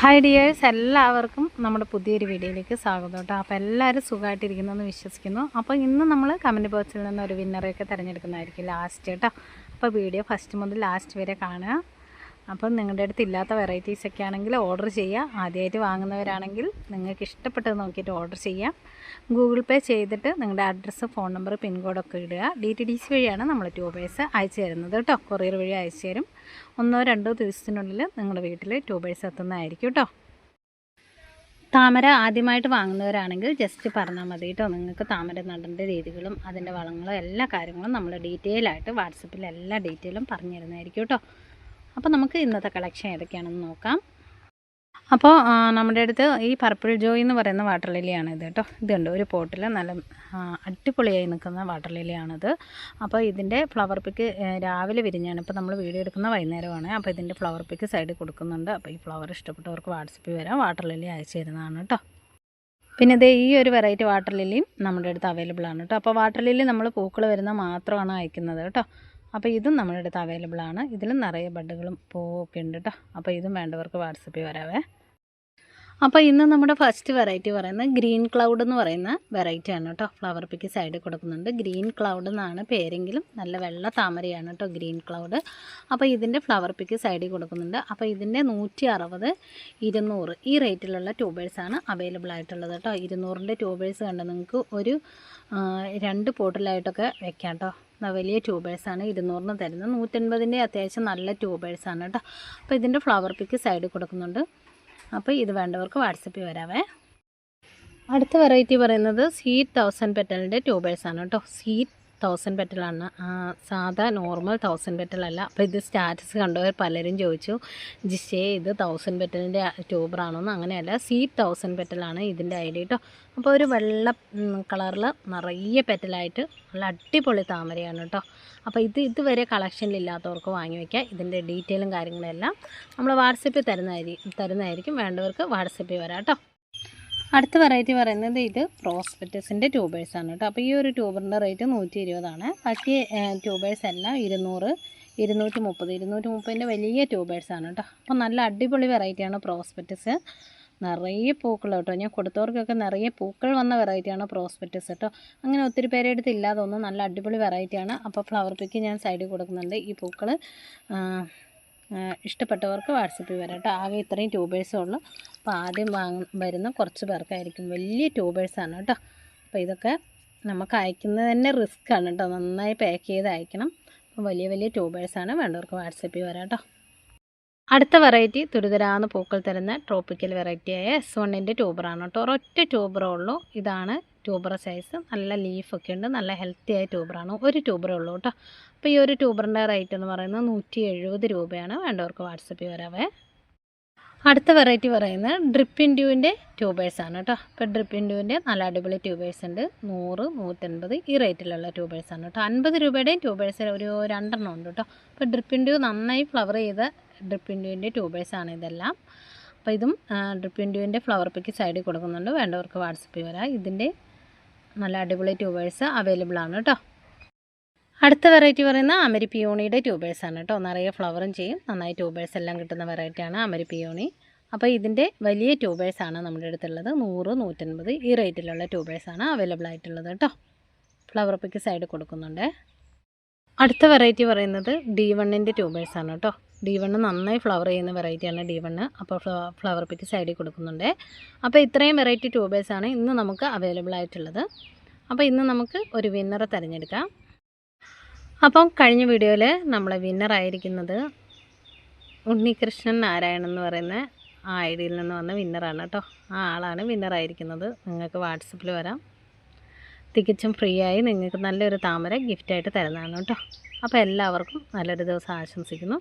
Hi dears എല്ലാവർക്കും നമ്മുടെ പുതിയൊരു വീഡിയോയിലേക്ക് സ്വാഗതം കേട്ടോ. അപ്പോൾ എല്ലാവരും സുഖമായിട്ടിരിക്കുന്നു എന്ന് വിശ്വസിക്കുന്നു. അപ്പോൾ ഇന്ന് നമ്മൾ കമന്റ് ബോക്സിൽ നിന്ന് ഒരു വിന്നറെയൊക്കെ തിരഞ്ഞെടുക്കുന്നതായിരിക്കും ലാസ്റ്റ് കേട്ടോ. അപ്പോൾ വീഡിയോ ഫസ്റ്റ് മുതൽ ലാസ്റ്റ് വരെ കാണുക. അപ്പം നിങ്ങളുടെ അടുത്ത് ഇല്ലാത്ത വെറൈറ്റീസ് ഒക്കെ ആണെങ്കിൽ ഓർഡർ ചെയ്യുക ആദ്യമായിട്ട് വാങ്ങുന്നവരാണെങ്കിൽ നിങ്ങൾക്ക് ഇഷ്ടപ്പെട്ടത് നോക്കിയിട്ട് ഓർഡർ ചെയ്യാം. ഗൂഗിൾ പേ ചെയ്തിട്ട് നിങ്ങളുടെ അഡ്രസ്സ് ഫോൺ നമ്പർ പിൻകോഡൊക്കെ ഇടുക. ഡി ടി ഡി സി വഴിയാണ് നമ്മൾ ട്യൂബേഴ്സ് അയച്ചു തരുന്നത് കേട്ടോ. കൊറിയർ വഴി അയച്ചു തരും. ഒന്നോ രണ്ടോ ദിവസത്തിനുള്ളിൽ നിങ്ങളുടെ വീട്ടിൽ ട്യൂബേഴ്സ് എത്തുന്നതായിരിക്കും കേട്ടോ. താമര ആദ്യമായിട്ട് വാങ്ങുന്നവരാണെങ്കിൽ ജസ്റ്റ് പറഞ്ഞാൽ മതി കേട്ടോ. നിങ്ങൾക്ക് താമര നടേണ്ട രീതികളും അതിന്റെ വളങ്ങളും എല്ലാ കാര്യങ്ങളും നമ്മൾ ഡീറ്റെയിൽ ആയിട്ട് വാട്സപ്പിൽ എല്ലാ ഡീറ്റെയിലും പറഞ്ഞു തരുന്നതായിരിക്കും കേട്ടോ. അപ്പോൾ നമുക്ക് ഇന്നത്തെ കളക്ഷൻ ഏതൊക്കെയാണെന്ന് നോക്കാം. അപ്പോൾ നമ്മുടെ അടുത്ത് ഈ പർപ്പിൾ ജോയ് എന്ന് പറയുന്ന വാട്ടർ ലില്ലിയാണ് ഇത് കേട്ടോ. ഇതുണ്ട് ഒരു പോട്ടിൽ നല്ല അടിപൊളിയായി നിൽക്കുന്ന വാട്ടർ ലില്ലിയാണിത് അപ്പോൾ ഇതിന്റെ ഫ്ലവർ പിക്ക് രാവിലെ വിരിഞ്ഞാണ്. ഇപ്പോൾ നമ്മൾ വീഡിയോ എടുക്കുന്ന വൈകുന്നേരമാണ്. അപ്പോൾ ഇതിന്റെ ഫ്ലവർ പിക്ക് സൈഡിൽ കൊടുക്കുന്നുണ്ട്. അപ്പോൾ ഈ ഫ്ലവർ ഇഷ്ടപ്പെട്ടവർക്ക് വാട്സപ്പിൽ വരാം. വാട്ടർ ലില്ലി അയച്ചു തരുന്നതാണ് കേട്ടോ. പിന്നെ ഇത് ഈ ഒരു വെറൈറ്റി വാട്ടർ ലില്ലിയും നമ്മുടെ അടുത്ത് അവൈലബിൾ ആണ് കേട്ടോ. അപ്പോൾ വാട്ടർ ലില്ലി നമ്മൾ പൂക്കൾ വരുന്ന മാത്രമാണ് അയക്കുന്നത് കേട്ടോ. അപ്പോൾ ഇതും നമ്മുടെ അടുത്ത് അവൈലബിൾ ആണ്. ഇതിലും നിറയെ ബഡുകളും പൂവൊക്കെ ഉണ്ട് കേട്ടോ അപ്പോൾ ഇതും വേണ്ടവർക്ക് വാട്സപ്പിൽ വരാവേ. അപ്പോൾ ഇന്ന് നമ്മുടെ ഫസ്റ്റ് വെറൈറ്റി പറയുന്നത് ഗ്രീൻ ക്ലൗഡ് എന്ന് പറയുന്ന വെറൈറ്റി ആണ് കേട്ടോ ഫ്ലവർ പിക്ക് സൈഡിൽ കൊടുക്കുന്നുണ്ട്. ഗ്രീൻ ക്ലൗഡ് എന്നാണ് പേരെങ്കിലും. നല്ല വെള്ള താമരയാണ് കേട്ടോ ഗ്രീൻ ക്ലൗഡ്. അപ്പോൾ ഇതിന്റെ ഫ്ലവർ പിക്ക് സൈഡിൽ കൊടുക്കുന്നുണ്ട്. അപ്പോൾ ഇതിന്റെ നൂറ്റി അറുപത് ഇരുന്നൂറ് ഈ റേറ്റിലുള്ള ട്യൂബേഴ്സാണ് അവൈലബിൾ ആയിട്ടുള്ളത് കേട്ടോ ഇരുന്നൂറിന്റെ ട്യൂബേഴ്സ് കണ്ട് നിങ്ങൾക്ക് ഒരു രണ്ട് പോട്ടിലായിട്ടൊക്കെ വെക്കാം കേട്ടോ വലിയ ട്യൂബേഴ്സാണ് ഇരുന്നൂറിന് തരുന്നത്. നൂറ്റൻപതിന്റെ അത്യാവശ്യം നല്ല ട്യൂബേഴ്സാണ് കേട്ടോ. അപ്പോൾ ഇതിന്റെ ഫ്ലവർ പിക്ക് സൈഡിൽ കൊടുക്കുന്നുണ്ട്. അപ്പോൾ ഇത് വേണ്ടവർക്ക് വാട്സപ്പിൽ വരാവേ. അടുത്ത വെറൈറ്റി പറയുന്നത് സീറ്റ് തൗസൻഡ് പെറ്റലിന്റെ ട്യൂബേഴ്സാണ് കേട്ടോ. സീറ്റ് തൗസൻഡ് പെറ്റലാണ് സാധാ നോർമൽ തൗസൻഡ് പെറ്റലല്ല അപ്പോൾ ഇത് സ്റ്റാറ്റസ് കണ്ടവർ പലരും ചോദിച്ചു ജിഷേ ഇത് തൗസൻഡ് പെറ്റലിന്റെ ട്യൂബറാണോന്ന്? അങ്ങനെയല്ല സീ തൗസൻഡ് പെറ്റലാണ് ഇതിന്റെ ഐഡിയ കേട്ടോ അപ്പോൾ ഒരു വെള്ള കളറിൽ നിറയെ പെറ്റലായിട്ട് നല്ല അടിപൊളി താമരയാണ് കേട്ടോ അപ്പോൾ ഇത് ഇതുവരെ കളക്ഷനിലില്ലാത്തവർക്ക് വാങ്ങി വയ്ക്കാം ഇതിന്റെ ഡീറ്റെയിലും കാര്യങ്ങളെല്ലാം നമ്മൾ വാട്സപ്പിൽ തരുന്നതായിരിക്കും തരുന്നതായിരിക്കും. വേണ്ടവർക്ക് വാട്സപ്പിൽ വരാം കേട്ടോ അടുത്ത വെറൈറ്റി പറയുന്നത് ഇത് പ്രോസ്പെറ്റസിന്റെ ട്യൂബേഴ്സാണ് കേട്ടോ. അപ്പോൾ ഈ ഒരു ട്യൂബറിന്റെ റേറ്റ് നൂറ്റി ഇരുപതാണ് ബാക്കി ട്യൂബേഴ്സ് എല്ലാം ഇരുന്നൂറ് ഇരുന്നൂറ്റി മുപ്പത് ഇരുന്നൂറ്റി മുപ്പതിന്റെ വലിയ ട്യൂബേഴ്സാണ് കേട്ടോ. അപ്പോൾ നല്ല അടിപൊളി വെറൈറ്റിയാണ് പ്രോസ്പെറ്റസ്. നിറയെ പൂക്കൾ കേട്ടോ. ഞാൻ കൊടുത്തവർക്കൊക്കെ നിറയെ പൂക്കൾ വന്ന വെറൈറ്റിയാണ് പ്രോസ്പെറ്റസ് കേട്ടോ. അങ്ങനെ ഒത്തിരി പേരെടുത്ത് അടുത്ത് ഇല്ലാതെ നല്ല അടിപൊളി വെറൈറ്റിയാണ് അപ്പോൾ ഫ്ലവർ പിക്ക് ഞാൻ സൈഡിൽ കൊടുക്കുന്നുണ്ട് ഈ പൂക്കൾ ഇഷ്ടപ്പെട്ടവർക്ക് വാട്സപ്പിൽ വരാം കേട്ടോ. ആകെ ഇത്രയും ട്യൂബേഴ്സേ ഉള്ളൂ. അപ്പോൾ ആദ്യം വാങ്ങ വരുന്ന കുറച്ച് പേർക്കായിരിക്കും. വലിയ ട്യൂബേഴ്സാണ് കേട്ടോ. അപ്പോൾ ഇതൊക്കെ നമുക്ക് അയക്കുന്നത് തന്നെ റിസ്ക് ആണ് കേട്ടോ. നന്നായി പാക്ക് ചെയ്ത് അയക്കണം. അപ്പോൾ വലിയ വലിയ ട്യൂബേഴ്സാണ് വേണ്ടവർക്ക് വാട്സപ്പിൽ വരാം കേട്ടോ. അടുത്ത വെറൈറ്റി തുരിതരാന്ന് പൂക്കൾ തരുന്ന ട്രോപ്പിക്കൽ വെറൈറ്റിയായ എസ് വണ്ണിന്റെ ട്യൂബറാണ് കേട്ടോ. ഒരൊറ്റ ട്യൂബറേ ഉള്ളൂ. ഇതാണ് ട്യൂബർ സൈസ് നല്ല ലീഫൊക്കെ ഉണ്ട്. നല്ല ഹെൽത്തി ആയ ട്യൂബറാണ് ഒരു ട്യൂബറേ ഉള്ളൂ കേട്ടോ. അപ്പോൾ ഈ ഒരു ട്യൂബറിന്റെ റേറ്റ് എന്ന് പറയുന്നത് നൂറ്റി എഴുപത് രൂപയാണ്. വേണ്ടവർക്ക് വാട്സപ്പിൽ വരാവേ. അടുത്ത വെറൈറ്റി പറയുന്നത് ഡ്രിപ്പ് ഇൻഡ്യൂവിന്റെ ട്യൂബേഴ്സാണ് കേട്ടോ. ഇപ്പോൾ ഡ്രിപ്പ് ഇൻഡ്യൂവിന്റെ നല്ല അടിപൊളി ട്യൂബേഴ്സ് ഉണ്ട്. നൂറ് നൂറ്റൻപത് ഈ റേറ്റിലുള്ള ട്യൂബേഴ്സാണ് കേട്ടോ. അൻപത് രൂപയുടെയും ട്യൂബേഴ്സ് ഒരു രണ്ടെണ്ണം ഉണ്ട് കേട്ടോ. അപ്പോൾ ഡ്രിപ്പ് ഇൻഡ്യൂ നന്നായി ഫ്ലവർ ചെയ്ത ഡ്രിപ്പ് ഇൻഡ്യൂവിന്റെ ട്യൂബേഴ്സാണ് ഇതെല്ലാം. അപ്പോൾ ഇതും ഡ്രിപ്പ് ഇൻഡ്യൂവിന്റെ ഫ്ലവർ പിക്ക് സൈഡിൽ കൊടുക്കുന്നുണ്ട്. വേണ്ടവർക്ക് വാട്സപ്പിൽ വരാം. ഇതിന്റെ നല്ല അടിപൊളി ട്യൂബേഴ്സ് അവൈലബിൾ ആണ് കേട്ടോ. അടുത്ത വെറൈറ്റി പറയുന്ന അമരി പിയോണിയുടെ ട്യൂബേഴ്സ് ആണ് കേട്ടോ. നിറയെ ഫ്ലവറും ചെയ്യും. നന്നായി ട്യൂബേഴ്സ് എല്ലാം കിട്ടുന്ന വെറൈറ്റിയാണ് അമരി പിയോണി അപ്പോൾ ഇതിന്റെ വലിയ ട്യൂബേഴ്സ് ആണ് നമ്മുടെ അടുത്തുള്ളത്. നൂറ് നൂറ്റൻപത് ഈ റേറ്റിലുള്ള ആണ് അവൈലബിൾ ആയിട്ടുള്ളത് കേട്ടോ. ഫ്ലവർ പിക്ക് സൈഡ് കൊടുക്കുന്നുണ്ട്. അടുത്ത വെറൈറ്റി പറയുന്നത് ഡി വണ്ണിന്റെ ട്യൂബേഴ്സാണ് കേട്ടോ ഡി വണ്ണ് നന്നായി ഫ്ലവർ ചെയ്യുന്ന വെറൈറ്റിയാണ് ഡി വണ്ണ് അപ്പോൾ ഫ്ലവർ പിക്ക് സൈഡിൽ കൊടുക്കുന്നുണ്ട്. അപ്പോൾ ഇത്രയും വെറൈറ്റി ട്യൂബേഴ്സാണ് ഇന്ന് നമുക്ക് അവൈലബിൾ ആയിട്ടുള്ളത്. അപ്പോൾ ഇന്ന് നമുക്ക് ഒരു വിന്നറെ തിരഞ്ഞെടുക്കാം. അപ്പം കഴിഞ്ഞ വീഡിയോയിൽ നമ്മളെ വിന്നറായിരിക്കുന്നത് ഉണ്ണികൃഷ്ണൻ നാരായണൻ എന്ന് പറയുന്ന ആ ഐ ഡിയിൽ നിന്ന് വന്ന വിന്നറാണ് കേട്ടോ ആ ആളാണ് വിന്നറായിരിക്കുന്നത് നിങ്ങൾക്ക് വാട്സപ്പിൽ വരാം. തികച്ചും ഫ്രീ ആയി നിങ്ങൾക്ക് നല്ലൊരു താമര ഗിഫ്റ്റായിട്ട് തരുന്നതാണ് കേട്ടോ. അപ്പോൾ എല്ലാവർക്കും നല്ലൊരു ദിവസം ആശംസിക്കുന്നു.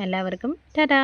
എല്ലാവർക്കും ടാറ്റാ